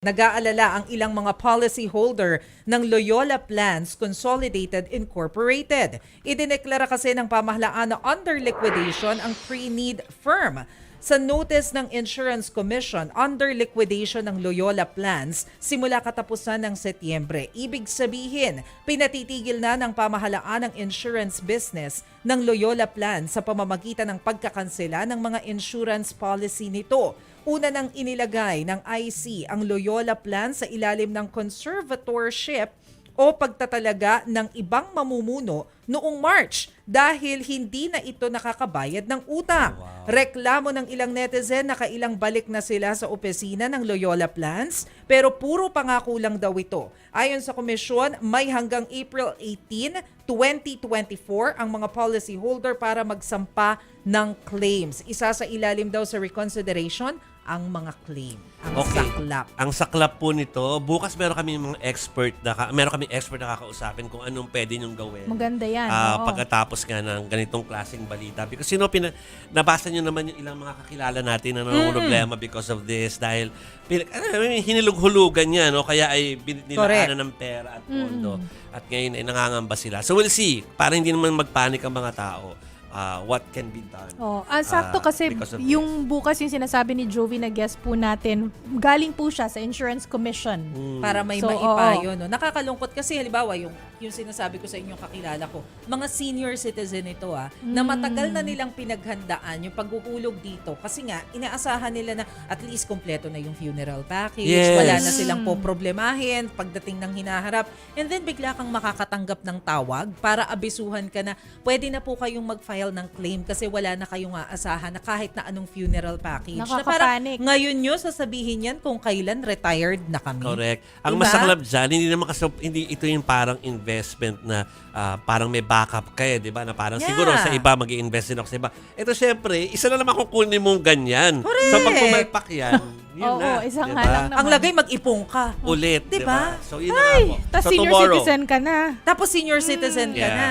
Nag-aalala ang ilang mga policyholder ng Loyola Plans Consolidated Incorporated. Idineklara kasi ng pamahalaan na under liquidation ang pre-need firm. Sa notice ng Insurance Commission, under liquidation ng Loyola Plans simula katapusan ng Setyembre. Ibig sabihin, pinatitigil na ng pamahalaan ng insurance business ng Loyola Plans sa pamamagitan ng pagkakansela ng mga insurance policy nito. Una nang inilagay ng IC ang Loyola Plan sa ilalim ng conservatorship o pagtatalaga ng ibang mamumuno noong March dahil hindi na ito nakakabayad ng utang. Reklamo ng ilang netizen na kailang balik na sila sa opisina ng Loyola Plans pero puro pangako lang daw ito. Ayon sa komisyon, may hanggang April 18, 2024 ang mga policyholder para magsampa ng claims. Isa sa ilalim daw sa reconsideration ang mga claim. Ang Okay. saklap. Ang saklap po nito, bukas meron kami mga expert na ka- meron kami expert na kakausapin kung anong pwede niyong gawin. Maganda yan. Ah, oo. pagkatapos nga ng ganitong klaseng balita. Because you know, pina, nabasa niyo naman yung ilang mga kakilala natin na Mm. problema because of this dahil pina, ano, hinilug-hulugan niya, no? kaya ay bin- nilaanan ng pera at pondo. At ngayon ay nangangamba sila. So we'll see. Para hindi naman magpanik ang mga tao. Ah, what can be done. Oh, ah, sakto Ah, kasi yung bukas yung sinasabi ni Jovi na guest po natin, galing po siya sa Insurance Commission. para may So, maipayo. No? Nakakalungkot kasi halimbawa yung, yung sinasabi ko sa inyong kakilala ko, mga senior citizen ito ah, na matagal na nilang pinaghandaan yung paghuhulog dito kasi nga inaasahan nila na at least kompleto na yung funeral package, Yes. wala na silang po problemahin pagdating ng hinaharap and then bigla kang makakatanggap ng tawag para abisuhan ka na pwede na po kayong mag-file ng claim kasi wala na kayong aasahan na kahit na anong funeral package. Na parang ngayon nyo sasabihin yan kung kailan retired na kami. Correct. Ang Diba? masaklap dyan, hindi naman kasi, hindi ito yung parang investment na ah, parang may backup kayo, di ba? Na parang Yeah. siguro sa iba, mag invest din ako sa iba. Ito syempre, isa na naman kukunin mong ganyan. So pag pumalpak yan, yun Oo, na. isang di nga ba? lang Ang lagay mag-ipong ka. Ulit, di Diba? ba? So yun na nga po. Tapos So senior tomorrow, citizen ka na. Tapos senior citizen ka Yeah. na.